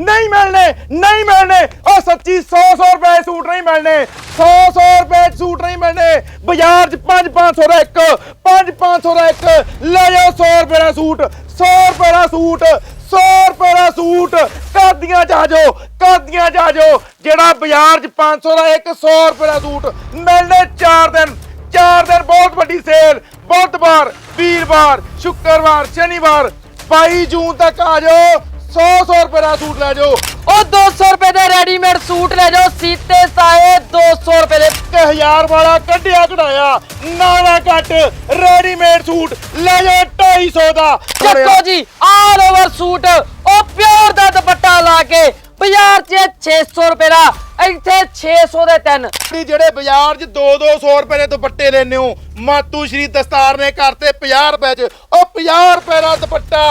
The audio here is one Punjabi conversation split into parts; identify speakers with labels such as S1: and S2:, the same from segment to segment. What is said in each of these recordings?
S1: ਨਹੀਂ ਮਿਲਣੇ ਨਹੀਂ ਮਿਲਣੇ। ਉਹ ਸੱਚੀ 100 100 ਰੁਪਏ ਸੂਟ ਨਹੀਂ ਮਿਲਣੇ। 100 100 ਰੁਪਏ ਦੇ ਸੂਟ ਨਹੀਂ ਮਿਲਣੇ। ਬਾਜ਼ਾਰ 'ਚ 5 500 ਦਾ ਇੱਕ 5 500 ਦਾ ਇੱਕ। ਲੈ ਜਾਓ 100 ਰੁਪਏ ਦਾ ਸੂਟ 100 ਰੁਪਏ ਦਾ ਸੂਟ 100 ਰੁਪਏ ਦਾ ਸੂਟ। ਕਾਦੀਆਂ ਜਾ ਜਾਓ ਕਾਦੀਆਂ ਜਾ ਜਾਓ। ਜਿਹੜਾ ਬਾਜ਼ਾਰ 'ਚ 500 ਦਾ ਇੱਕ 100 ਰੁਪਏ ਦਾ ਸੂਟ ਮਿਲਣੇ 4 ਦਿਨ। 4 ਦਿਨ ਬਹੁਤ ਵੱਡੀ ਸੇਲ ਬੁੱਧਵਾਰ, ਵੀਰਵਾਰ, ਸ਼ੁੱਕਰਵਾਰ, ਸ਼ਨੀਵਾਰ। 22 ਜੂਨ ਤੱਕ ਆ ਜਾਓ। 100 100 ਰੁਪਏ ਦਾ ਸੂਟ ਲੈ ਜਾਓ।
S2: ਉਹ 200 ਰੁਪਏ ਦੇ ਰੈਡੀਮੇਡ ਸੂਟ ਲੈ ਜਾਓ ਸੀਤੇ ਸਾਏ 200 ਰੁਪਏ ਦੇ
S1: 1000 ਵਾਲਾ ਕੱਢਿਆ ਕਢਾਇਆ ਨਾਲਾ ਕੱਟ ਰੈਡੀਮੇਡ ਸੂਟ ਲੈ ਜਾਓ 250 ਦਾ।
S2: ਚੱਕੋ ਜੀ ਆਲ ਓਵਰ ਸੂਟ ਉਹ ਪਿਓਰ ਦਾ ਦੁਪੱਟਾ ਲਾ ਕੇ ਬਾਜ਼ਾਰ 'ਚ 600 ਰੁਪਏ ਦਾ ਇੱਥੇ 600 ਦੇ ਤਿੰਨ।
S1: ਜਿਹੜੇ ਬਾਜ਼ਾਰ 'ਚ 2-200 ਰੁਪਏ ਦੇ ਦੁਪੱਟੇ ਲੈਨੇ ਹੋ ਮਾਤੂ ਸ਼੍ਰੀ ਦਸਤਾਰ ਨੇ ਕਰਤੇ 50 ਰੁਪਏ 'ਚ। ਉਹ 50 ਰੁਪਏ ਦਾ ਦੁਪੱਟਾ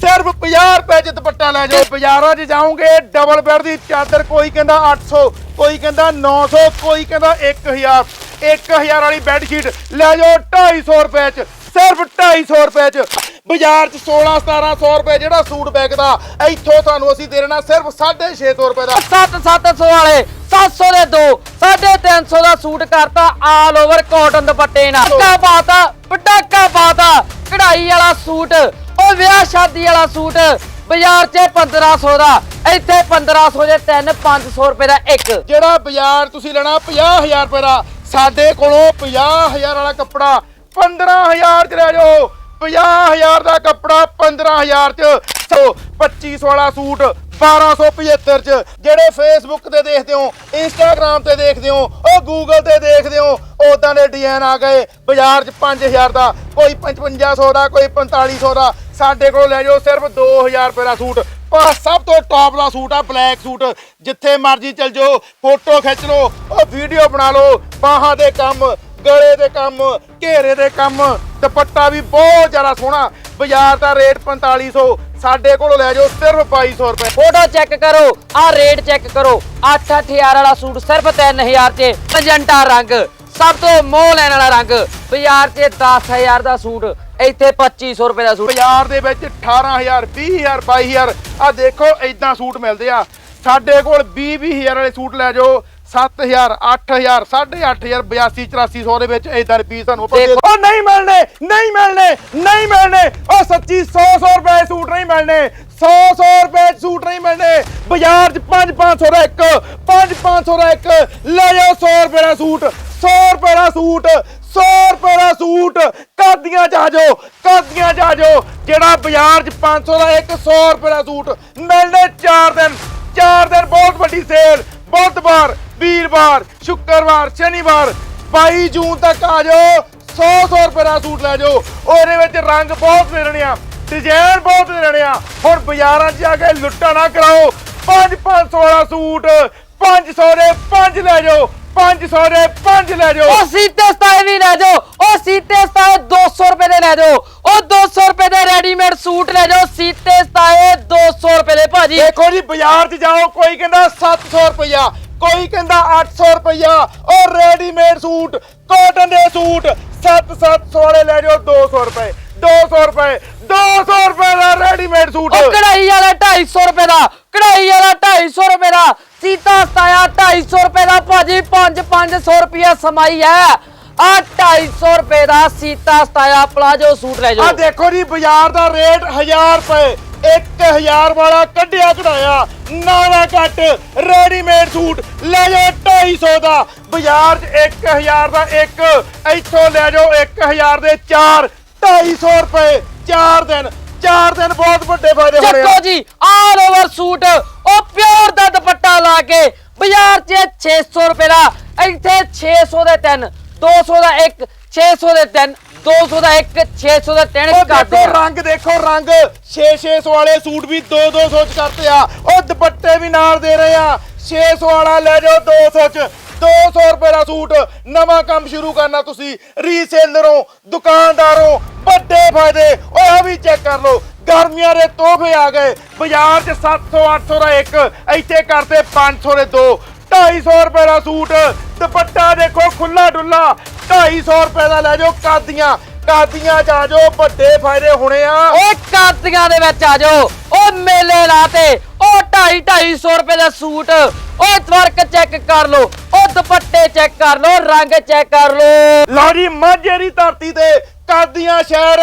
S1: ਸਿਰਫ 50 ਰੁਪਏ 'ਚ ਦੁਪੱਟਾ ਲੈ ਜਾਓ। ਬਾਜ਼ਾਰਾਂ 'ਚ ਜਾਓਗੇ ਡਬਲ ਬੈੱਡ ਦੀ ਚਾਦਰ ਕੋਈ ਕਹਿੰਦਾ 800 ਕੋਈ ਕਹਿੰਦਾ 900 ਕੋਈ ਕਹਿੰਦਾ 1000 1000 ਵਾਲੀ ਬੈੱਡ ਸ਼ੀਟ ਲੈ ਜਾਓ 250 ਰੁਪਏ 'ਚ ਸਿਰਫ 250 ਰੁਪਏ 'ਚ। ਬਾਜ਼ਾਰ 'ਚ 16 1700 ਰੁਪਏ ਜਿਹੜਾ ਸੂਟ ਵਿਕਦਾ ਇੱਥੋਂ ਤੁਹਾਨੂੰ ਅਸੀਂ ਦੇ ਦੇਣਾ ਸਿਰਫ 650 ਰੁਪਏ ਦਾ।
S2: 7-700 ਵਾਲੇ 700 ਦੇ ਦੋ 350 ਦਾ ਸੂਟ ਕਰਤਾ ਆਲ ਓਵਰ ਕਾਟਨ ਦੁਪੱਟੇ ਨਾਲ। ਪਟਾਕਾ ਪਾਤਾ ਪਟਾਕਾ ਪਾਤਾ ਕਢਾਈ ਵਾਲਾ ਸੂਟ ਉਹ ਵਿਆਹ ਸ਼ਾਦੀ ਵਾਲਾ ਸੂਟ, ਬਾਜ਼ਾਰ 'ਚ 1500 ਦਾ, ਇੱਥੇ 1500 ਦੇ ਤਿੰਨ 500 ਰੁਪਏ ਦਾ ਇੱਕ।
S1: ਜਿਹੜਾ ਬਾਜ਼ਾਰ ਤੁਸੀਂ ਲੈਣਾ 50000 ਰੁਪਏ ਦਾ, ਸਾਡੇ ਕੋਲੋਂ 50000 ਵਾਲਾ ਕੱਪੜਾ 15000 ਚ ਲੈ ਜਾਓ। 50000 ਦਾ ਕੱਪੜਾ 15000 ਚ। ਸੋ 2500 ਵਾਲਾ ਸੂਟ 1275 ਚ। ਜਿਹੜੇ ਫੇਸਬੁੱਕ ਤੇ ਦੇਖਦੇ ਹੋ ਇੰਸਟਾਗ੍ਰam ਤੇ ਦੇਖਦੇ ਹੋ, ਉਹ ਗੂਗਲ ਤੇ ਦੇਖਦੇ ਹੋ ਉਦਾਂ ਦੇ ਡਿਜ਼ਾਈਨ ਆ ਗਏ। ਬਾਜ਼ਾਰ 'ਚ 5000 ਦਾ, ਕੋਈ 5500 ਦਾ, ਕੋਈ 4500 ਦਾ। ਸਾਡੇ ਕੋਲ ਲੈ ਜਾਓ ਸਿਰਫ 2000 ਰੁਪਏ ਦਾ ਸੂਟ। ਪਰ ਸਭ ਤੋਂ ਟੌਪ ਦਾ ਸੂਟ ਆ ਬਲੈਕ ਸੂਟ। ਜਿੱਥੇ ਮਰਜ਼ੀ ਚਲ ਜਾਓ ਫੋਟੋ ਖਿੱਚ ਲਓ, ਉਹ ਵੀਡੀਓ ਬਣਾ ਲਓ। ਬਾਹਾਂ ਦੇ ਕੰਮ, ਗਲੇ ਦੇ ਕੰਮ, ਘੇਰੇ ਦੇ ਕੰਮ। ਦੁਪੱਟਾ ਵੀ ਬਹੁਤ ਜ਼ਿਆਦਾ ਸੋਹਣਾ। ਬਾਜ਼ਾਰ ਦਾ ਰੇਟ 4500 ਸਾਡੇ ਕੋਲੋਂ ਲੈ ਜਾਓ ਸਿਰਫ 2200 ਰੁਪਏ।
S2: ਫੋਟੋ ਚੈੱਕ ਕਰੋ ਆ ਰੇਟ ਚੈੱਕ ਕਰੋ। 8-8000 ਵਾਲਾ ਸੂਟ ਸਿਰਫ 3000 'ਚ ਮਜੰਟਾ ਰੰਗ। ਸਭ ਤੋਂ ਮੋਹ ਲੈਣ ਵਾਲਾ ਰੰਗ ਬਾਜ਼ਾਰ 'ਚ 10000 ਦਾ ਸੂਟ ਇੱਥੇ 2500 ਰੁਪਏ ਦਾ ਸੂਟ।
S1: ਬਾਜ਼ਾਰ ਦੇ ਵਿੱਚ 18000 20000 22000 ਆ ਦੇਖੋ ਇਦਾਂ ਸੂਟ ਮਿਲਦੇ ਆ। ਸਾਡੇ ਕੋਲ 20 20000 ਵਾਲੇ ਸੂਟ ਲੈ ਜਾਓ 7000 8000 8500 82 8400 ਦੇ ਵਿੱਚ ਇਦਾਂ ਦੇ ਪੀਸ ਤੁਹਾਨੂੰ। ਉਹ ਨਹੀਂ ਮਿਲਣੇ ਨਹੀਂ ਮਿਲਣੇ ਨਹੀਂ ਮਿਲਣੇ। ਉਹ ਸੱਚੀ 100 100 ਰੁਪਏ ਸੂਟ ਨਹੀਂ ਮਿਲਣੇ। 100 100 ਰੁਪਏ ਸੂਟ ਨਹੀਂ ਮਿਲਣੇ। ਬਾਜ਼ਾਰ 'ਚ 5 500 ਦਾ ਇੱਕ 5 500 ਦਾ ਇੱਕ। ਲੈ ਜਾਓ 100 ਰੁਪਏ ਦਾ ਸੂਟ। 100 ਰੁਪਏ ਦਾ ਸੂਟ 100 ਰੁਪਏ ਦਾ ਸੂਟ। ਕਾਦੀਆਂ ਆ ਜਾਓ ਕਾਦੀਆਂ ਆ ਜਾਓ। ਜਿਹੜਾ ਬਾਜ਼ਾਰ 'ਚ 500 ਦਾ, ਇੱਕ 100 ਰੁਪਏ ਦਾ ਸੂਟ ਮਿਲਣੇ 4 ਦਿਨ। 4 ਦਿਨ ਬਹੁਤ ਵੱਡੀ ਸੇਲ ਬੁੱਧਵਾਰ, ਵੀਰਵਾਰ, ਸ਼ੁੱਕਰਵਾਰ, ਸ਼ਨੀਵਾਰ 22 ਜੂਨ ਤੱਕ ਆ ਜਾਓ। 100 100 ਰੁਪਏ ਦਾ ਸੂਟ ਲੈ ਜਾਓ। ਉਹਦੇ ਵਿੱਚ ਰੰਗ ਬਹੁਤ ਮਿਲਣੇ ਆ ਡਿਜ਼ਾਈਨ ਬਹੁਤ ਮਿਲਣੇ ਆ। ਹੁਣ ਬਾਜ਼ਾਰਾਂ 'ਚ ਜਾ ਕੇ ਲੁੱਟਾ ਨਾ ਕਰਾਓ। 5 500 ਵਾਲਾ ਸੂਟ 500 ਦੇ 5 ਲੈ ਜਾਓ। 500 ਦੇ 5 ਲੈ ਜਾਓ।
S2: ਉਹ ਸੀਤੇ ਸਤਾਏ ਵੀ ਲੈ ਜਾਓ ਉਹ ਸੀਤੇ ਸਤਾਏ 200 ਰੁਪਏ ਦੇ ਲੈ ਜਾਓ ਉਹ 200 ਰੁਪਏ ਦੇ ਰੈਡੀਮੇਡ ਸੂਟ ਲੈ ਜਾਓ ਸੀਤੇ ਸਤਾਏ 200 ਰੁਪਏ ਦੇ ਭਾਜੀ।
S1: ਦੇਖੋ ਜੀ ਬਾਜ਼ਾਰ 'ਚ ਜਾਓ ਕੋਈ ਕਹਿੰਦਾ 700 ਰੁਪਇਆ ਕੋਈ ਕਹਿੰਦਾ 800 ਰੁਪਇਆ ਉਹ ਰੈਡੀਮੇਡ ਸੂਟ ਕਾਟਨ ਦੇ ਸੂਟ 7-700 ਵਾਲੇ ਲੈ ਜਾਓ 200 ਰੁਪਏ। 200 ਰੁਪਏ 200 ਰੁਪਏ ਦਾ ਰੈਡੀਮੇਡ ਸੂਟ।
S2: ਉਹ ਕਢਾਈ ਵਾਲਾ 250 ਰੁਪਏ ਦਾ ਕਢਾਈ ਵਾਲਾ 250 ਰੁਪਏ ਦਾ ਸੀਤਾ ਸਤਾਇਆ 250 ਰੁਪਏ ਦਾ ਭਾਜੀ 5-500 ਰੁਪਏ ਸਮਾਈ ਹੈ। ਆ 250 ਰੁਪਏ ਦਾ ਸੀਤਾ ਸਤਾਇਆ ਪਲਾਜੋ ਸੂਟ ਲੈ
S1: ਆ
S2: ਜਾਓ
S1: ਦੇਖੋ ਜੀ ਬਾਜ਼ਾਰ ਦਾ ਰੇਟ 1000 ਰੁਪਏ 1000 ਵਾਲਾ ਕੱਢਿਆ ਕਢਾਇਆ ਨਾਲਾ ਕੱਟ ਰੈਡੀਮੇਡ ਸੂਟ ਲੈ ਜਾਓ 250 ਦਾ। ਬਾਜ਼ਾਰ 'ਚ 1000 ਦਾ ਇੱਕ ਇੱਥੋਂ ਲੈ ਜਾਓ 1000 ਦੇ 4 250 ਰੁਪਏ। 4 ਦਿਨ 4 ਦਿਨ ਬਹੁਤ ਵੱਡੇ ਫਾਇਦੇ ਹੋਣੇ ਆ।
S2: ਚੱਕੋ ਜੀ ਆਲ ਓਵਰ ਸੂਟ ਉਹ ਪਿਓਰ ਦਾ ਦੁਪੱਟਾ ਲਾ ਕੇ ਬਾਜ਼ਾਰ 'ਚ 600 ਰੁਪਏ ਦਾ ਇੱਥੇ 600 ਦੇ ਤਿੰਨ 200 ਦਾ ਇੱਕ 600 ਦੇ ਤਿੰਨ 200 ਦਾ ਇੱਕ 600 ਦਾ ਤਿੰਨ
S1: ਉਹ
S2: ਕਰਦੇ
S1: ਦੇਖੋ ਰੰਗ ਦੇਖੋ ਰੰਗ। 6-600 ਵਾਲੇ ਸੂਟ ਵੀ 2-200 ਚ ਕਰਤੇ ਆ। ਉਹ ਦੁਪੱਟੇ ਵੀ ਨਾਲ ਦੇ ਰਹੇ ਆ। 600 ਵਾਲਾ ਲੈ ਜਾਓ 200 ਚ। 200 ਰੁਪਏ ਦਾ ਸੂਟ ਨਵਾਂ ਕੰਮ ਸ਼ੁਰੂ ਕਰਨਾ ਤੁਸੀਂ ਰੀਸੇਲਰੋਂ ਦੁਕਾਨਦਾਰੋਂ ਵੱਡੇ ਫਾਇਦੇ, ਓਏ ਆ ਵੀ ਚੈੱਕ ਕਰ ਲਓ। ਗਰਮੀਆਂ ਦੇ ਤੋਹਫੇ ਆ ਗਏ। ਬਾਜ਼ਾਰ 'ਚ 700 800 ਦਾ ਇੱਕ, ਇੱਥੇ ਕਰਦੇ 500 ਦੇ ਦੋ। 250 ਰੁਪਏ ਦਾ ਸੂਟ, ਦੁਪੱਟਾ ਦੇਖੋ ਖੁੱਲਾ ਡੁੱਲਾ 250 ਰੁਪਏ ਦਾ ਲੈ ਜਾਓ, ਕਾਦੀਆਂ। ਕਾਦੀਆਂ ਚ ਆ ਜਾਓ, ਵੱਡੇ ਫਾਇਦੇ ਹੋਣੇ ਆ।
S2: ਓਏ ਕਾਦੀਆਂ ਦੇ ਵਿੱਚ ਆ ਜਾਓ। ਉਹ ਮੇਲੇ ਲਾਤੇ ਉਹ 2.5 250 ਰੁਪਏ ਦਾ ਸੂਟ। ਉਹ ਵਰਕ ਚੈੱਕ ਕਰ ਲਓ। ਦੁਪੱਟੇ ਚੈੱਕ ਕਰ ਲਓ, ਰੰਗ ਚੈੱਕ ਕਰ ਲਓ।
S1: ਲਓ ਜੀ, ਮਾਝੇ ਦੀ ਧਰਤੀ ਤੇ ਕਾਦੀਆਂ ਸ਼ਹਿਰ,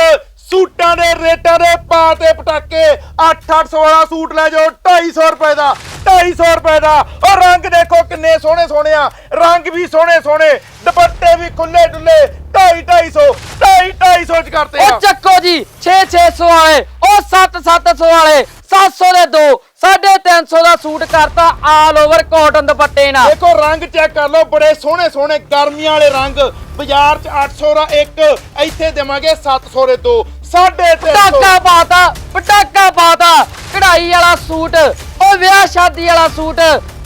S1: ਸੂਟਾਂ ਦੇ ਰੇਟਾਂ ਦੇ ਪਾ ਤੇ ਪਟਾਕੇ। 8-800 ਵਾਲਾ ਸੂਟ ਲੈ ਜਾਓ 250 ਰੁਪਏ ਦਾ 250 ਰੁਪਏ ਦਾ। ਉਹ ਰੰਗ ਦੇਖੋ ਕਿੰਨੇ ਸੋਹਣੇ ਸੋਹਣੇ ਆ। ਰੰਗ ਵੀ ਸੋਹਣੇ ਸੋਹਣੇ ਦੁਪੱਟੇ ਵੀ ਖੁੱਲੇ ਡੁੱਲੇ 250 250 250 ਚ ਕਰਤੇ ਆ।
S2: ਉਹ ਚੱਕੋ ਜੀ 6 600 ਵਾਲੇ ਉਹ 7 700 ਵਾਲੇ 700 ਦੇ ਦੋ 350 ਦਾ ਸੂਟ ਕਰਤਾ ਆਲ ਓਵਰ ਕਾਟਨ ਦੁਪੱਟੇ ਨਾਲ।
S1: ਦੇਖੋ ਰੰਗ ਚੈੱਕ ਕਰ ਲਓ ਬੜੇ ਸੋਹਣੇ ਸੋਹਣੇ ਗਰਮੀਆਂ ਵਾਲੇ ਰੰਗ। ਬਾਜ਼ਾਰ 'ਚ 800 ਦਾ ਇੱਕ ਇੱਥੇ ਦੇਵਾਂਗੇ 700 ਦੇ ਦੋ 350
S2: ਪਟਾਕਾ ਪਾਤਾ ਪਟਾਕਾ ਪਾਤਾ ਕਢਾਈ ਵਾਲਾ ਸੂਟ ਉਹ ਵਿਆਹ ਸ਼ਾਦੀ ਵਾਲਾ ਸੂਟ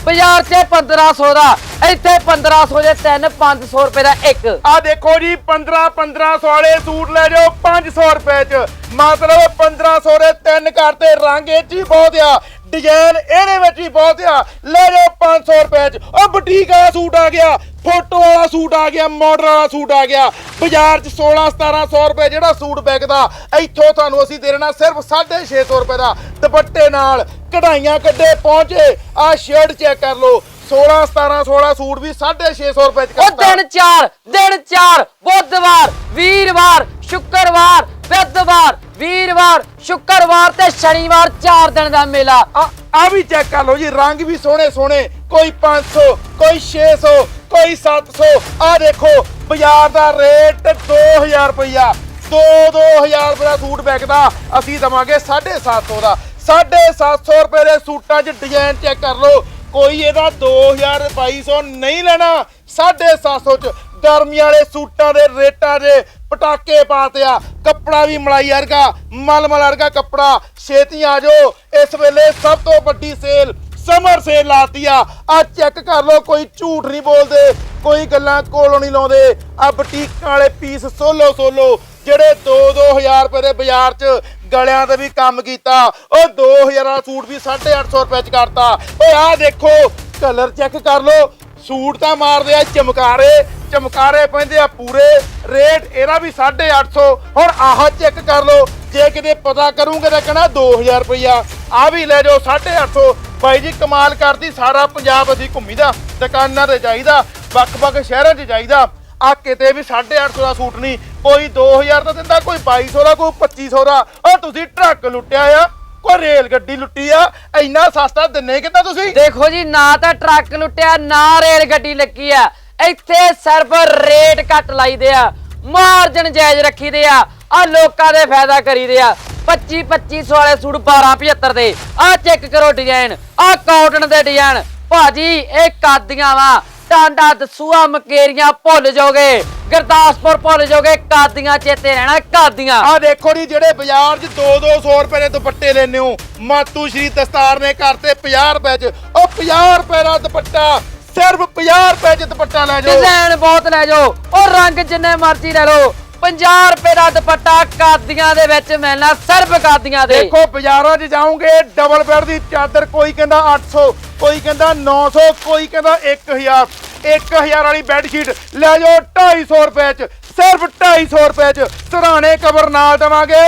S2: ਬਾਜ਼ਾਰ 'ਚ 1500 ਦਾ, ਇੱਥੇ 1500 ਦੇ ਤਿੰਨ 500 ਰੁਪਏ ਦਾ ਇੱਕ।
S1: ਆ ਦੇਖੋ ਜੀ 15 1500 ਵਾਲੇ ਸੂਟ ਲੈ ਜਾਓ 500 ਰੁਪਏ 'ਚ। ਮਤਲਬ 1500 ਦੇ ਤਿੰਨ ਕਰਤੇ ਰੰਗ ਇਹ 'ਚ ਹੀ ਬਹੁਤ ਆ। ਡਿਜ਼ਾਈਨ ਇਹਦੇ ਵਿੱਚ ਹੀ ਬਹੁਤ ਆ। ਲੈ ਜਾਓ 500 ਰੁਪਏ 'ਚ। ਉਹ ਬੁਟੀਕ ਵਾਲਾ ਸੂਟ ਆ ਗਿਆ ਫੋਟੋ ਵਾਲਾ ਸੂਟ ਆ ਗਿਆ ਮਾਡਲ ਵਾਲਾ ਸੂਟ ਆ ਗਿਆ। ਬਾਜ਼ਾਰ 'ਚ 16 1700 ਰੁਪਏ ਜਿਹੜਾ ਸੂਟ ਵਿਕਦਾ ਇੱਥੋਂ ਤੁਹਾਨੂੰ ਅਸੀਂ ਦੇ ਦੇਣਾ ਸਿਰਫ 650 ਰੁਪਏ ਦਾ। ਦੁਪੱਟੇ ਨਾਲ ਕਢਾਈਆਂ ਕੱਢੇ ਪਹੁੰਚੇ। ਆ ਸ਼ਰਟ ਚੈੱਕ ਕਰ ਲਓ। 16 1700 ਵਾਲਾ ਸੂਟ ਵੀ 650 ਰੁਪਏ 'ਚ
S2: ਉਹ
S1: ਕਰਤਾ
S2: ਦਿਨ ਚਾਰ ਦਿਨ ਚਾਰ ਬੁੱਧਵਾਰ ਵੀਰਵਾਰ ਸ਼ੁੱਕਰਵਾਰ ਬੁੱਧਵਾਰ, ਵੀਰਵਾਰ, ਸ਼ੁੱਕਰਵਾਰ ਤੇ ਸ਼ਨੀਵਾਰ ਚਾਰ ਦਿਨ ਦਾ ਮੇਲਾ।
S1: ਆ ਆ ਵੀ ਚੈੱਕ ਕਰ ਲਓ ਜੀ, ਰੰਗ ਵੀ ਸੋਹਣੇ ਸੋਹਣੇ। ਕੋਈ 500 ਕੋਈ 600 ਕੋਈ 700 ਆ ਦੇਖੋ, ਬਾਜ਼ਾਰ ਦਾ ਰੇਟ 2000 ਰੁਪਇਆ 2 2000 ਰੁਪਏ ਦਾ ਸੂਟ ਵਿਕਦਾ। ਅਸੀਂ ਦਵਾਂਗੇ 750 ਦਾ। 750 ਰੁਪਏ ਦੇ ਸੂਟਾਂ 'ਚ ਡਿਜ਼ਾਈਨ ਚੈੱਕ ਕਰ ਲਓ। ਕੋਈ ਇਹਦਾ 2000 2200 ਨਹੀਂ ਲੈਣਾ। 750 'ਚ ਗਰਮੀ ਵਾਲੇ ਸੂਟਾਂ ਦੇ ਰੇਟਾਂ ਦੇ ਪਟਾਕੇ ਪਾਤਿਆ ਕੱਪੜਾ ਵੀ ਮਲਾਈ ਵਰਗਾ, ਮਲਮਲ ਵਰਗਾ ਕੱਪੜਾ। ਛੇਤੀ ਆ ਜਾਓ। ਇਸ ਵੇਲੇ ਸਭ ਤੋਂ ਵੱਡੀ ਸੇਲ ਸਮਰ ਸੇਲ ਲਾਤੀ ਆ। ਆ ਚੈੱਕ ਕਰ ਲਓ, ਕੋਈ ਝੂਠ ਨਹੀਂ ਬੋਲਦੇ, ਕੋਈ ਗੱਲਾਂ ਕੋਲੋਂ ਨਹੀਂ ਲਾਉਂਦੇ। ਆ ਬੁਟੀਕਾਂ ਵਾਲੇ ਪੀਸ ਸੋਲੋ ਸੋਲੋ ਜਿਹੜੇ 2-2000 ਰੁਪਏ ਦੇ ਬਾਜ਼ਾਰ 'ਚ ਗਲਿਆਂ ਤੇ ਵੀ ਕੰਮ ਕੀਤਾ। ਉਹ 2000 ਵਾਲਾ ਸੂਟ ਵੀ 850 ਰੁਪਏ 'ਚ ਕਰਤਾ। ਓਏ, ਆਹ ਦੇਖੋ ਕਲਰ ਚੈੱਕ ਕਰ ਲਓ। ਸੂਟ ਤਾਂ ਮਾਰਦੇ ਆ ਚਮਕਾਰੇ ਚਮਕਾਰੇ ਪੈਂਦੇ ਆ ਪੂਰੇ। ਰੇਟ ਇਹਦਾ ਵੀ 850 ਹੁਣ ਆਹ ਚੈੱਕ ਕਰ ਲਓ, ਜੇ ਕਿਤੇ ਪਤਾ ਕਰੂੰਗੇ ਤਾਂ ਕਹਣਾ 2000 ਰੁਪਇਆ ਆ ਵੀ ਲੈ ਜਾਓ 850 ਬਾਈ ਜੀ, ਕਮਾਲ ਕਰਦੀ ਸਾਰਾ ਪੰਜਾਬ ਅਸੀਂ ਘੁੰਮੀਦਾ, ਦੁਕਾਨਾਂ ਤੇ ਜਾਈਦਾ, ਵੱਖ-ਵੱਖ ਸ਼ਹਿਰਾਂ 'ਚ ਜਾਈਦਾ। ਆ ਕਿਤੇ ਵੀ 850 ਦਾ ਸੂਟ ਨਹੀਂ, ਕੋਈ 2000 ਦਾ ਦਿੰਦਾ, ਕੋਈ 2200 ਦਾ, ਕੋਈ 2500 ਦਾ। ਉਹ ਤੁਸੀਂ ਟਰੱਕ ਲੁੱਟਿਆ ਆ, ਕੋਈ ਰੇਲ ਗੱਡੀ ਲੁੱਟੀ ਆ, ਇੰਨਾ ਸਸਤਾ ਦਿੰਨੇ ਕਿੱਦਾਂ ਤੁਸੀਂ?
S2: ਦੇਖੋ ਜੀ, ਨਾ ਤਾਂ ਟਰੱਕ ਲੁੱਟਿਆ, ਨਾ ਰੇਲ ਗੱਡੀ ਲੱਗੀ ਆ। ਇੱਥੇ ਸਿਰਫ ਰੇਟ ਘੱਟ ਲਾਈਦੇ ਆ। ਮਾਰਜਨ ਜਾਇਜ਼ ਰੱਖੀਦੇ ਆ। ਆ ਲੋਕਾਂ ਦੇ ਫਾਇਦਾ ਕਰੀਦੇ ਆ। 25 2500 ਵਾਲੇ ਸੂਟ 1275 ਦੇ। ਆ ਚੈੱਕ ਕਰੋ ਡਿਜ਼ਾਈਨ ਆ ਕਾਟਨ ਦੇ ਡਿਜ਼ਾਈਨ ਭਾਜੀ, ਇਹ ਕਾਦੀਆਂ ਵਾ। ਟਾਂਡਾ ਦਸੂਆ ਮਕੇਰੀਆਂ ਭੁੱਲ ਜਾਓਗੇ। ਗੁਰਦਾਸਪੁਰ ਭੁੱਲ ਜਾਓਗੇ। ਕਾਦੀਆਂ ਚੇਤੇ ਰਹਿਣਾ, ਕਾਦੀਆਂ।
S1: ਆ ਦੇਖੋ ਜੀ, ਜਿਹੜੇ ਬਾਜ਼ਾਰ 'ਚ 2-200 ਰੁਪਏ ਦੇ ਦੁਪੱਟੇ ਲੈਨੇ ਹੋ, ਮਾਤੂ ਸ਼੍ਰੀ ਦਸਤਾਰ ਨੇ ਕਰਤੇ 50 ਰੁਪਏ 'ਚ। ਉਹ 50 ਰੁਪਏ ਦਾ ਦੁਪੱਟਾ ਸਿਰਫ 50 ਰੁਪਏ 'ਚ ਦੁਪੱਟਾ ਲੈ ਜਾਓ।
S2: ਡਿਜ਼ਾਈਨ ਬਹੁਤ ਲੈ ਜਾਓ। ਉਹ ਰੰਗ ਜਿੰਨੇ ਮਰਜ਼ੀ ਲੈ ਲਓ। 50 ਰੁਪਏ ਦਾ ਦੁਪੱਟਾ ਕਾਦੀਆਂ ਦੇ ਵਿੱਚ ਮਿਲਣਾ ਸਿਰਫ ਕਾਦੀਆਂ ਦੇ।
S1: ਦੇਖੋ ਬਾਜ਼ਾਰਾਂ 'ਚ ਜਾਓਗੇ ਡਬਲ ਬੈੱਡ ਦੀ ਚਾਦਰ ਕੋਈ ਕਹਿੰਦਾ 800 ਕੋਈ ਕਹਿੰਦਾ 900 ਕੋਈ ਕਹਿੰਦਾ 1000 1000 ਵਾਲੀ ਬੈੱਡ ਸ਼ੀਟ ਲੈ ਜਾਓ 250 ਰੁਪਏ 'ਚ ਸਿਰਫ 250 ਰੁਪਏ 'ਚ। ਸਰਾਣੇ ਕਵਰ ਨਾਲ ਦੇਵਾਂਗੇ।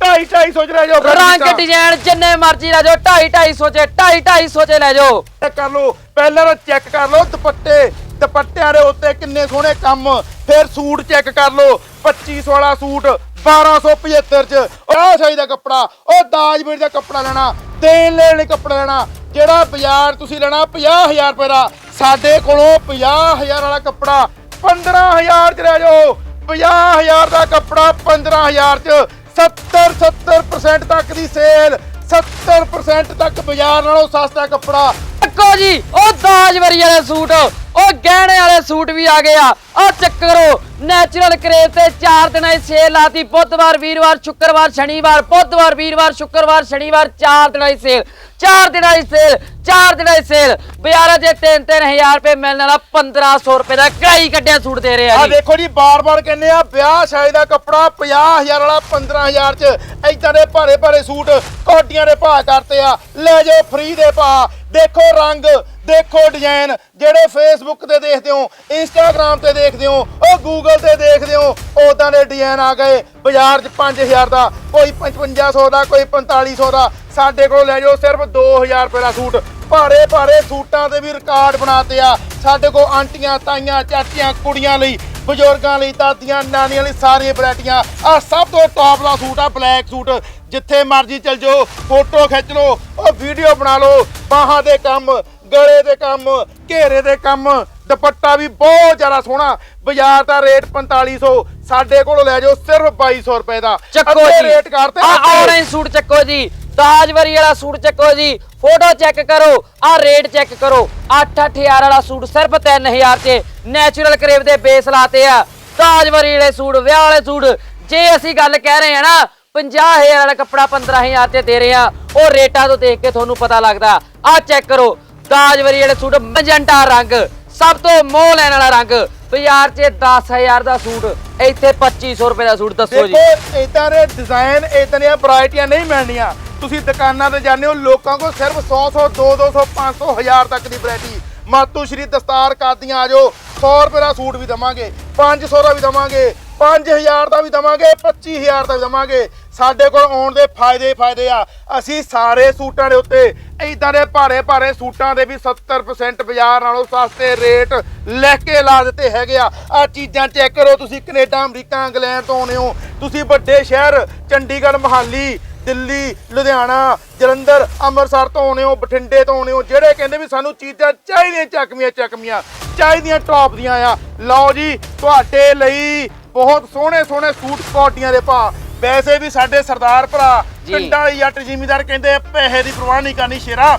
S1: 250 250 'ਚ ਲੈ ਜਾਓ
S2: ਰੰਗ। ਡਿਜ਼ਾਈਨ ਜਿੰਨੇ ਮਰਜ਼ੀ ਲੈ ਜਾਓ 2.5 250 ਚ 2.5 250 ਚ ਲੈ ਜਾਓ।
S1: ਚੈੱਕ ਕਰ ਲਓ ਪਹਿਲਾਂ ਤਾਂ ਚੈੱਕ ਕਰ ਲਓ ਦੁਪੱਟੇ। ਦੁਪੱਟਿਆਂ ਦੇ ਉੱਤੇ ਕਿੰਨੇ ਸੋਹਣੇ ਕੰਮ। ਫਿਰ ਸੂਟ ਚੈੱਕ ਕਰ ਲਓ 2500 ਵਾਲਾ ਸੂਟ 1275 ਚ। ਆਹ ਸਾਈ ਦਾ ਕੱਪੜਾ ਉਹ ਦਾਜਵੀਰ ਦਾ ਕੱਪੜਾ ਲੈਣਾ ਦੇਣ ਲੈਣ ਕੱਪੜਾ ਲੈਣਾ। ਜਿਹੜਾ ਬਾਜ਼ਾਰ ਤੁਸੀਂ ਲੈਣਾ 50000 ਰੁਪਏ ਦਾ ਸਾਡੇ ਕੋਲੋਂ 50000 ਵਾਲਾ ਕੱਪੜਾ 15000 ਚ ਲੈ ਜਾਓ। 50000 ਦਾ ਕੱਪੜਾ 15000 ਚ। 70 70% ਤੱਕ ਦੀ ਸੇਲ 70% ਤੱਕ ਬਾਜ਼ਾਰ ਨਾਲੋਂ ਸਸਤਾ ਕੱਪੜਾ।
S2: ਦੇਖੋ ਜੀ, ਉਹ ਦਾਜ ਵਰੀ ਵਾਲੇ ਸੂਟ, ਉਹ ਗਹਿਣੇ ਵਾਲੇ ਸੂਟ ਵੀ ਆ ਗਏ ਆ। ਆ ਚੱਕਰੋ ਨੈਚੁਰਲ ਕਰੇਵ ਤੇ 4 ਦਿਨਾਂ ਦੀ ਸੇਲ ਲਾਤੀ। ਬੁੱਧਵਾਰ ਵੀਰਵਾਰ ਸ਼ੁੱਕਰਵਾਰ ਸ਼ਨੀਵਾਰ ਬੁੱਧਵਾਰ ਵੀਰਵਾਰ ਸ਼ੁੱਕਰਵਾਰ ਸ਼ਨੀਵਾਰ 4 ਦਿਨਾਂ ਦੀ ਸੇਲ 4 ਦਿਨਾਂ ਦੀ ਸੇਲ 4 ਦਿਨਾਂ ਦੀ ਸੇਲ ਬਾਜ਼ਾਰਾਂ 'ਚ 3-3000 ਰੁਪਏ ਮਿਲਣ ਵਾਲਾ 1500 ਰੁਪਏ ਦਾ ਕਢਾਈ ਕੱਢਿਆ ਸੂਟ ਦੇ ਰਹੇ ਆ
S1: ਆ
S2: ਜੀ।
S1: ਦੇਖੋ ਜੀ ਬਾਰ-ਬਾਰ ਕਹਿੰਦੇ ਆ ਵਿਆਹ ਸ਼ਾਦੀ ਦਾ ਕੱਪੜਾ 50000 ਵਾਲਾ 15000 ਚ। ਏਦਾਂ ਦੇ ਭਾਰੇ ਭਾਰੇ ਸੂਟ ਕੋਟੀਆਂ ਦੇ ਭਾਅ ਕਰਤੇ ਆ। ਲੈ ਜਾਓ ਫ੍ਰੀ ਦੇ ਭਾਅ। ਦੇਖੋ ਰੰਗ ਦੇਖੋ ਡਿਜ਼ਾਈਨ ਜਿਹੜੇ ਫੇਸਬੁੱਕ ਤੇ ਦੇਖਦੇ ਹੋ ਇੰਸਟਾਗ੍ਰam ਤੇ ਦੇਖਦੇ ਹੋ, ਉਹ ਗੂਗਲ ਤੇ ਦੇਖਦੇ ਹੋ ਉਦਾਂ ਦੇ ਡਿਜ਼ਾਈਨ ਆ ਗਏ। ਬਾਜ਼ਾਰ 'ਚ 5000 ਦਾ, ਕੋਈ 5500 ਦਾ, ਕੋਈ 4500 ਦਾ। ਸਾਡੇ ਕੋਲ ਲੈ ਜਾਓ ਸਿਰਫ 2000 ਰੁਪਏ ਦਾ ਸੂਟ। ਭਾਰੇ ਭਾਰੇ ਸੂਟਾਂ ਦੇ ਵੀ ਰਿਕਾਰਡ ਬਣਾਤੇ ਆ। ਸਾਡੇ ਕੋਲ ਆਂਟੀਆਂ, ਤਾਈਆਂ, ਚਾਚੀਆਂ, ਕੁੜੀਆਂ ਲਈ, ਬਜ਼ੁਰਗਾਂ ਲਈ, ਦਾਦੀਆਂ, ਨਾਨੀਆਂ ਲਈ ਸਾਰੀਆਂ ਵੈਰਾਈਟੀਆਂ। ਆ ਸਭ ਤੋਂ ਟੌਪ ਦਾ ਸੂਟ ਆ ਬਲੈਕ ਸੂਟ। ਜਿੱਥੇ ਮਰਜ਼ੀ ਚਲ ਜਾਓ, ਫੋਟੋ ਖਿੱਚ ਲਓ, ਉਹ ਵੀਡੀਓ ਬਣਾ ਲਓ। ਬਾਹਾਂ ਦੇ ਕੰਮ ਗਲੇ ਦੇ ਕੰਮ ਘੇਰੇ ਦੇ ਕੰਮ ਦੁਪੱਟਾ ਵੀ ਬਹੁਤ ਜ਼ਿਆਦਾ ਸੋਹਣਾ। ਬਾਜ਼ਾਰ ਦਾ ਰੇਟ 4500 ਸਾਡੇ ਕੋਲੋਂ ਲੈ ਜਾਓ ਸਿਰਫ 2200 ਰੁਪਏ ਦਾ।
S2: ਚੱਕੋ ਜੀ।
S1: ਰੇਟ ਕਰਤੇ
S2: ਆ। ਆਨਲਾਈਨ ਸੂਟ ਚੱਕੋ ਜੀ। ਤਾਜਵਰੀ ਵਾਲਾ ਸੂਟ ਚੱਕੋ ਜੀ। ਫੋਟੋ ਚੈੱਕ ਕਰੋ। ਆ ਰੇਟ ਚੈੱਕ ਕਰੋ। 8-8000 ਵਾਲਾ ਸੂਟ ਸਿਰਫ 3000 ਚ। ਨੈਚੁਰਲ ਕਰੇਵ ਦੇ ਬੇਸ ਲਾਤੇ ਆ। ਤਾਜਵਰੀ ਵਾਲੇ ਸੂਟ ਵਿਆਹ ਵਾਲੇ ਸੂਟ। ਜੇ ਅਸੀਂ ਗੱਲ ਕਹਿ ਰਹੇ ਆ ਨਾ 50000 ਵਾਲਾ ਕੱਪੜਾ 15000 ਤੇ ਦੇ ਰਹੇ ਆ। ਉਹ ਰੇਟਾਂ ਤੋਂ ਦੇਖ ਕੇ ਤੁਹਾਨੂੰ ਪਤਾ ਲੱਗਦਾ। ਆ ਚੈੱਕ ਕਰੋ। ਤਾਜਵਰੀ ਵਾਲੇ ਸੂਟ, ਮਜੰਟਾ ਰੰਗ, ਸਭ ਤੋਂ ਮੋਹ ਲੈਣ ਵਾਲਾ ਰੰਗ, ਬਾਜ਼ਾਰ 'ਚ 10000 ਦਾ ਸੂਟ, ਇੱਥੇ 2500 ਰੁਪਏ ਦਾ ਸੂਟ, ਦੱਸੋ ਜੀ।
S1: ਦੇਖੋ ਇਦਾਂ ਦੇ ਡਿਜ਼ਾਈਨ ਇਦਾਂ ਦੀਆਂ ਵੈਰਾਈਟੀਆਂ ਨਹੀਂ ਮਿਲਣੀਆਂ। ਤੁਸੀਂ ਦੁਕਾਨਾਂ ਤੇ ਜਾਂਦੇ ਹੋ, ਲੋਕਾਂ ਕੋਲ ਸਿਰਫ 100 100 200 500 1000 ਤੱਕ ਦੀ ਵੈਰਾਈਟੀ ਮਾਤੂ ਸ਼੍ਰੀ ਦਸਤਾਰ ਕਾਦੀਆਂ ਆ ਜਾਓ 100 ਰੁਪਏ ਦਾ ਸੂਟ ਵੀ ਦਵਾਂਗੇ 500 ਦਾ ਵੀ ਦਵਾਂਗੇ 5000 ਦਾ ਵੀ ਦਵਾਂਗੇ 25000 ਦਾ ਵੀ ਦਵਾਂਗੇ। ਸਾਡੇ ਕੋਲ ਆਉਣ ਦੇ ਫਾਇਦੇ ਫਾਇਦੇ ਆ। ਅਸੀਂ ਸਾਰੇ ਸੂਟਾਂ ਦੇ ਉੱਤੇ ਇਦਾਂ ਦੇ ਭਾਰੇ ਭਾਰੇ ਸੂਟਾਂ ਦੇ ਵੀ 70% ਬਾਜ਼ਾਰ ਨਾਲੋਂ ਸਸਤੇ ਰੇਟ ਲੈ ਕੇ ਲਾ ਦਿੱਤੇ ਹੈਗੇ ਆ। ਆ ਚੀਜ਼ਾਂ ਚੈੱਕ ਕਰੋ ਤੁਸੀਂ, ਕੈਨੇਡਾ, ਅਮਰੀਕਾ, ਇੰਗਲੈਂਡ ਤੋਂ ਆਉਨੇ ਹੋ। ਤੁਸੀਂ ਵੱਡੇ ਸ਼ਹਿਰ, ਚੰਡੀਗੜ੍ਹ, ਮਹਾਲੀ, ਦਿੱਲੀ, ਲੁਧਿਆਣਾ, ਜਲੰਧਰ, ਅੰਮ੍ਰਿਤਸਰ ਤੋਂ ਆਉਨੇ ਹੋ, ਬਠਿੰਡੇ ਤੋਂ ਆਉਨੇ ਹੋ, ਜਿਹੜੇ ਕਹਿੰਦੇ ਵੀ ਸਾਨੂੰ ਚੀਜ਼ਾਂ ਚਾਹੀਦੀਆਂ ਚੱਕਮੀਆਂ ਚੱਕਵੀਆਂ, ਚਾਹੀਦੀਆਂ ਟੌਪ ਦੀਆਂ ਆ। ਲਓ ਜੀ, ਤੁਹਾਡੇ ਲਈ ਬਹੁਤ ਸੋਹਣੇ ਸੋਹਣੇ ਸੂਟ ਕੋਟੀਆਂ ਦੇ ਭਾ ਵੈਸੇ ਵੀ ਸਾਡੇ ਸਰਦਾਰ ਭਰਾ
S2: ਜੀ।
S1: ਪਿੰਡਾਂ ਵਾਲੇ ਜੱਟ ਜ਼ਿਮੀਦਾਰ ਕਹਿੰਦੇ ਆ, ਪੈਸੇ ਦੀ ਪਰਵਾਹ ਨਹੀਂ ਕਰਨੀ ਸ਼ੇਰਾ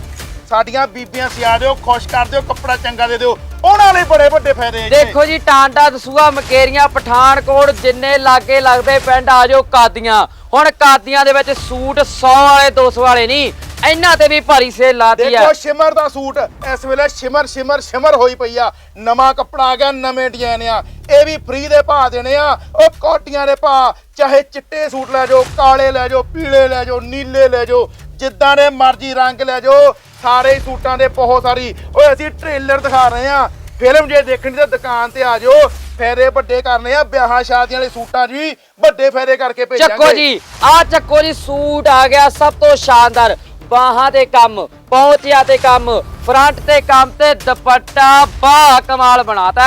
S1: ਸਾਡੀਆਂ ਬੀਬੀਆਂ ਸਿਆ ਦਿਓ ਖੁਸ਼ ਕਰ ਦਿਓ ਕੱਪੜਾ ਚੰਗਾ ਦੇ ਦਿਓ ਉਹਨਾਂ ਲਈ ਬੜੇ ਵੱਡੇ ਫਾਇਦੇ ਆ ਜੀ।
S2: ਦੇਖੋ ਜੀ ਟਾਂਡਾ ਦਸੂਆ ਮਕੇਰੀਆਂ ਪਠਾਨਕੋਟ ਜਿੰਨੇ ਲਾਗੇ ਲੱਗਦੇ ਪਿੰਡ ਆ ਜਾਓ ਕਾਦੀਆਂ ਹੁਣ ਕਾਦੀਆਂ ਦੇ ਵਿੱਚ ਸੂਟ 100 ਵਾਲੇ 200 ਵਾਲੇ ਨਹੀਂ ਇਹਨਾਂ ਤੇ ਵੀ ਭਾਰੀ ਸੇਲ ਲਾਤੀ ਆ।
S1: ਦੇਖੋ ਸ਼ਿਮਰ ਦਾ ਸੂਟ ਇਸ ਵੇਲੇ ਸ਼ਿਮਰ ਸ਼ਿਮਰ ਸ਼ਿਮਰ ਹੋਈ ਪਈ ਆ। ਨਵਾਂ ਕੱਪੜਾ ਆ ਗਿਆ ਨਵੇਂ ਡਿਜ਼ਾਈਨ ਆ। ਇਹ ਵੀ ਫ੍ਰੀ ਦੇ ਭਾਅ ਦੇਣੇ ਆ। ਉਹ ਕੋਟੀਆਂ ਦੇ ਭਾਅ ਚਾਹੇ ਚਿੱਟੇ ਸੂਟ ਲੈ ਜਾਓ ਕਾਲੇ ਲੈ ਜਾਓ ਪੀਲੇ ਲੈ ਜਾਓ ਨੀਲੇ ਲੈ ਜਾਓ ਜਿੱਦਾਂ ਦੇ ਮਰਜ਼ੀ ਰੰਗ ਲੈ ਜਾਓ ਸਾਰੇ ਹੀ ਸੂਟਾਂ ਦੇ ਬਹੁਤ ਸਾਰੀ। ਓਏ ਅਸੀਂ ਟ੍ਰੇਲਰ ਦਿਖਾ ਰਹੇ ਆ। ਫਿਲਮ ਜੇ ਦੇਖਣੀ ਤਾਂ ਦੁਕਾਨ ਤੇ ਆ ਜਾਓ। ਫਾਇਦੇ ਵੱਡੇ ਕਰਨੇ ਆ ਵਿਆਹਾਂ ਸ਼ਾਦੀਆਂ ਵਾਲੇ ਸੂਟਾਂ ਵੀ ਵੱਡੇ ਫਾਇਦੇ ਕਰਕੇ ਭੇਜਾਂਗੇ।
S2: ਚੱਕੋ ਜੀ ਆ ਚੱਕੋ ਜੀ ਸੂਟ ਆ ਗਿਆ ਸਭ ਤੋਂ ਸ਼ਾਨਦਾਰ। ਬਾਹਾਂ ਤੇ ਕੰਮ ਪਹੁੰਚਿਆ ਤੇ ਕੰਮ ਫਰੰਟ ਤੇ ਕੰਮ ਤੇ ਦੁਪੱਟਾ ਬਾ ਕਮਾਲ ਬਣਾਤਾ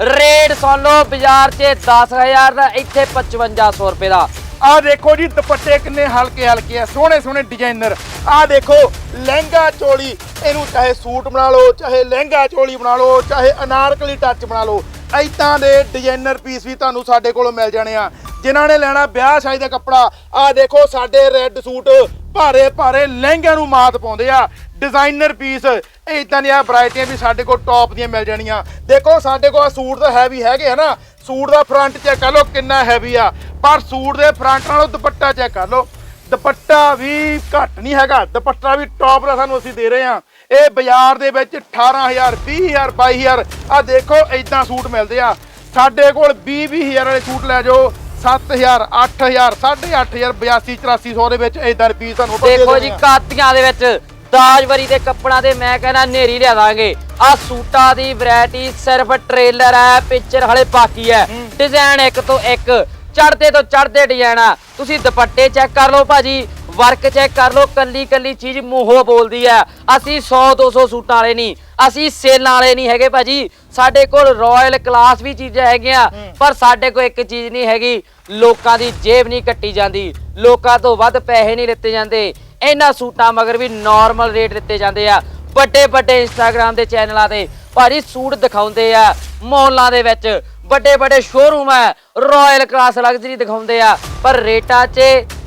S2: ਰੇਟ ਸੁਣ ਲਓ, ਬਾਜ਼ਾਰ 'ਚ 10000 ਦਾ, ਇੱਥੇ 5500 ਰੁਪਏ ਦਾ।
S1: ਆਹ ਦੇਖੋ ਜੀ, ਦੁਪੱਟੇ ਕਿੰਨੇ ਹਲਕੇ ਹਲਕੇ ਆ, ਸੋਹਣੇ ਸੋਹਣੇ ਡਿਜ਼ਾਈਨਰ। ਆਹ ਦੇਖੋ, ਲਹਿੰਗਾ ਚੋਲੀ, ਇਹਨੂੰ ਚਾਹੇ ਸੂਟ ਬਣਾ ਲਓ, ਚਾਹੇ ਲਹਿੰਗਾ ਚੋਲੀ ਬਣਾ ਲਓ, ਚਾਹੇ ਅਨਾਰਕਲੀ ਟੱਚ ਬਣਾ ਲਓ ਐਦਾਂ ਦੇ ਡਿਜ਼ਾਈਨਰ ਪੀਸ ਵੀ ਤੁਹਾਨੂੰ ਸਾਡੇ ਕੋਲੋਂ ਮਿਲ ਜਾਣੇ ਆ। ਜਿਨ੍ਹਾਂ ਨੇ ਲੈਣਾ ਵਿਆਹ ਸ਼ਾਦੀ ਦਾ ਕੱਪੜਾ, ਆਹ ਦੇਖੋ, ਸਾਡੇ ਰੈੱਡ ਸੂਟ ਭਾਰੇ ਭਾਰੇ ਲਹਿੰਗਿਆਂ ਨੂੰ ਮਾਤ ਪਾਉਂਦੇ ਆ। ਡਿਜ਼ਾਈਨਰ ਪੀਸ ਇਦਾਂ ਦੀਆਂ ਵੈਰਾਈਟੀਆਂ ਵੀ ਸਾਡੇ ਕੋਲ ਟੌਪ ਦੀਆਂ ਮਿਲ ਜਾਣੀਆਂ। ਦੇਖੋ, ਸਾਡੇ ਕੋਲ ਸੂਟ ਤਾਂ ਹੈਵੀ ਹੈਗੇ ਆ ਨਾ। ਸੂਟ ਦਾ ਫਰੰਟ ਚੈੱਕ ਕਰ ਲਓ, ਕਿੰਨਾ ਹੈਵੀ ਆ। ਪਰ ਸੂਟ ਦੇ ਫਰੰਟ ਨਾਲੋਂ ਦੁਪੱਟਾ ਚੈੱਕ ਕਰ ਲਓ। ਦੁਪੱਟਾ ਵੀ ਘੱਟ ਨਹੀਂ ਹੈਗਾ। ਦੁਪੱਟਾ ਵੀ ਟੌਪ ਦਾ ਸਾਨੂੰ ਅਸੀਂ ਦੇ ਰਹੇ ਹਾਂ ਇਹ ਬਾਜ਼ਾਰ ਦੇ ਵਿੱਚ 18000 20000 22000 ਆ ਦੇਖੋ ਇਦਾਂ ਸੂਟ ਮਿਲਦੇ ਆ। ਸਾਡੇ ਕੋਲ 20 20000 ਵਾਲੇ ਸੂਟ ਲੈ ਜਾਓ। 7000 8000 8500 82 8400 ਦੇ ਵਿੱਚ ਇਦਾਂ ਦੇ ਪੀਸ ਤੁਹਾਨੂੰ ਵਧੀਆ
S2: ਦੇਖੋ
S1: ਦੇਣੇ
S2: ਜੀ
S1: ਆ।
S2: ਕਾਤੀਆਂ ਦੇ ਵਿੱਚ ਦਾਜਵਰੀ ਦੇ ਕੱਪੜਾ ਤੇ ਮੈਂ ਕਹਿੰਦਾ ਨੇਰੀ ਲਿਆ ਦਾਂਗੇ। ਆ ਸੂਟਾਂ ਦੀ ਵੈਰਾਈਟੀ ਸਿਰਫ ਟ੍ਰੇਲਰ ਹੈ ਪਿਕਚਰ ਹਲੇ ਬਾਕੀ ਹੈ। ਡਿਜ਼ਾਈਨ ਇੱਕ ਤੋਂ ਇੱਕ ਚੜਦੇ ਤੋਂ ਚੜਦੇ ਡਿਜ਼ਾਈਨ ਆ। ਤੁਸੀਂ ਦੁਪੱਟੇ ਚੈੱਕ ਕਰ ਲਓ ਭਾਜੀ। ਵਰਕ ਚੈੱਕ ਕਰ ਲਓ ਕੱਲੀ ਕੱਲੀ ਚੀਜ਼ ਮੂੰਹੋਂ ਬੋਲਦੀ ਹੈ। ਅਸੀਂ 100 200 ਸੂਟਾਂ ਵਾਲੇ ਨਹੀਂ ਅਸੀਂ ਸੇਲਾਂ ਵਾਲੇ ਨਹੀਂ ਹੈਗੇ ਭਾਜੀ। ਸਾਡੇ ਕੋਲ ਰਾਇਲ ਕਲਾਸ ਵੀ ਚੀਜ਼ਾਂ ਹੈਗੀਆਂ ਪਰ ਸਾਡੇ ਕੋਲ ਇੱਕ ਚੀਜ਼ ਨਹੀਂ ਹੈਗੀ ਲੋਕਾਂ ਦੀ ਜੇਬ ਨਹੀਂ ਕੱਟੀ ਜਾਂਦੀ। ਲੋਕਾਂ ਤੋਂ ਵੱਧ ਪੈਸੇ ਨਹੀਂ ਲਿੱਤੇ ਜਾਂਦੇ। ਇਹਨਾਂ ਸੂਟਾਂ ਮਗਰ ਵੀ ਨਾਰਮਲ ਰੇਟ ਦਿੱਤੇ ਜਾਂਦੇ ਆ। ਵੱਡੇ ਵੱਡੇ ਇੰਸਟਾਗ੍ਰam ਦੇ ਚੈਨਲਾਂ ਤੇ ਭਾਜੀ ਸੂਟ ਦਿਖਾਉਂਦੇ ਆ ਮੌਲਾਂ ਦੇ ਵਿੱਚ। ਵੱਡੇ ਵੱਡੇ ਸ਼ੋਰੂਮ ਹੈ ਰਾਇਲ ਕਲਾਸ ਲਗਜ਼ਰੀ ਦਿਖਾਉਂਦੇ ਆ ਪਰ ਰੇਟਾਂ 'ਚ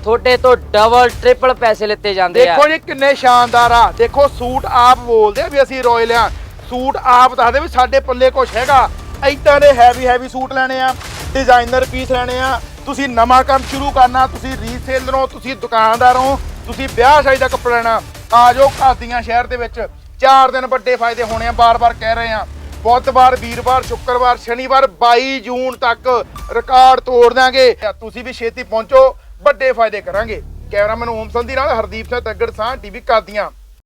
S2: ਤੁਹਾਡੇ ਤੋਂ ਡਬਲ ਟ੍ਰਿਪਲ ਪੈਸੇ ਲਿੱਤੇ ਜਾਂਦੇ ਆ।
S1: ਦੇਖੋ ਜੀ, ਕਿੰਨੇ ਸ਼ਾਨਦਾਰ ਆ। ਦੇਖੋ, ਸੂਟ ਆਪ ਬੋਲਦੇ ਆ ਵੀ ਅਸੀਂ ਰੋਇਲ ਆ। ਸੂਟ ਆਪ ਦੱਸਦੇ ਵੀ ਸਾਡੇ ਪੱਲੇ ਕੁਛ ਹੈਗਾ। ਏਦਾਂ ਦੇ ਹੈਵੀ ਹੈਵੀ ਸੂਟ ਲੈਣੇ ਆ ਡਿਜ਼ਾਈਨਰ ਪੀਸ ਲੈਣੇ ਆ। ਤੁਸੀਂ ਨਵਾਂ ਕੰਮ ਸ਼ੁਰੂ ਕਰਨਾ, ਤੁਸੀਂ ਰੀਸੇਲਰ ਹੋ ਤੁਸੀਂ ਦੁਕਾਨਦਾਰ ਹੋ, ਤੁਸੀਂ ਵਿਆਹ ਸ਼ਾਦੀ ਦਾ ਕੱਪੜਾ ਲੈਣਾ। ਆ ਜਾਓ ਕਾਦੀਆਂ ਸ਼ਹਿਰ ਦੇ ਵਿੱਚ। ਚਾਰ ਦਿਨ ਵੱਡੇ ਫਾਇਦੇ ਹੋਣੇ ਆ, ਬਾਰ-ਬਾਰ ਕਹਿ ਰਹੇ ਆ। ਬੁੱਧਵਾਰ, ਵੀਰਵਾਰ, ਸ਼ੁੱਕਰਵਾਰ, ਸ਼ਨੀਵਾਰ 22 ਜੂਨ ਤੱਕ ਰਿਕਾਰਡ ਤੋੜ ਦਾਂਗੇ ਤੁਸੀਂ ਵੀ ਛੇਤੀ ਪਹੁੰਚੋ। ਵੱਡੇ ਫਾਇਦੇ ਕਰਾਂਗੇ। ਕੈਮਰਾਮੈਨ ਓਮ ਸੰਧੀ ਨਾਲ ਹਰਦੀਪ ਸਿੰਘ ਤੱਗੜ ਸਾਹ ਟੀਵੀ ਕਾਦੀਆਂ